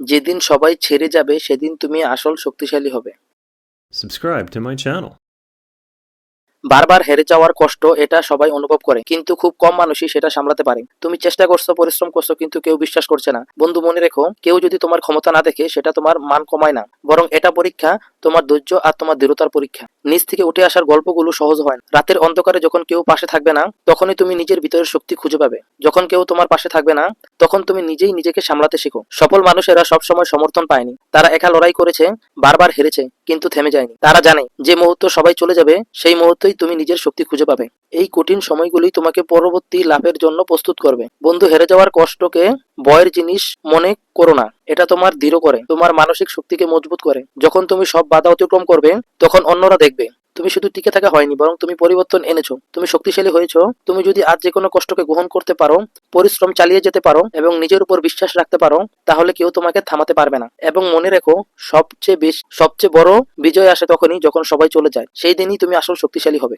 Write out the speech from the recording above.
যেদিন সবাই ছেড়ে যাবে সেদিন তুমি আসল শক্তিশালী হবে। Subscribe to my channel. বারবার হেরে যাওয়ার কষ্ট এটা সবাই অনুভব করে কিন্তু খুব কম মানুষই সেটা সামলাতে পারে। তুমি চেষ্টা করছ পরিশ্রম করছ কিন্তু কেউ বিশ্বাস করছে না। বন্ধু মনে রেখো কেউ যদি তোমার ক্ষমতা না দেখে সেটা তোমার মান কমায় না। বরং এটা পরীক্ষা তোমার ধৈর্য আর তোমার দৃঢ়তার পরীক্ষা। নিচ থেকে উঠে আসার গল্পগুলো সহজ হয় না। রাতের অন্ধকারে যখন কেউ পাশে থাকবে না, তখনই তুমি নিজের ভিতরের শক্তি খুঁজে পাবে। যখন কেউ তোমার পাশে থাকবে না, তখন তুমি নিজেই নিজেকে সামলাতে শেখো। সফল মানুষেরা সবসময় সমর্থন পায়নি। তারা একা লড়াই করেছে, বারবার হেরেছে, কিন্তু থেমে যায়নি। তারা জানে, যে মুহূর্ত সবাই চলে যাবে, সেই মুহূর্তেই তুমি নিজের শক্তি খুঁজে পাবে। এই কঠিন সময়গুলি তোমাকে পরবর্তী লাভের জন্য প্রস্তুত করবে। বন্ধু, হেরে যাওয়ার কষ্টকে ভয়ের জিনিস মনে করো না। এটা তোমার দৃঢ় করে, তোমার মানসিক শক্তিকে মজবুত করে। যখন তুমি সব বাধা অতিক্রম করবে, তখন অন্যরা দেখবে। তুমি শুধু টিকে থাকা হয়নি, বরং তুমি পরিবর্তন এনেছো। তুমি শক্তিশালী হয়েছো। তুমি যদি আজ যে কোনো কষ্টকে গ্রহণ করতে পারো, পরিশ্রম চালিয়ে যেতে পারো, এবং নিজের উপর বিশ্বাস রাখতে পারো, তাহলে কেউ তোমাকে থামাতে পারবে না। এবং মনে রেখো, সবচেয়ে বেশ, সবচেয়ে বড় বিজয় আসে তখনই যখন সবাই চলে যায়। সেই দিনই তুমি আসল শক্তিশালী হবে।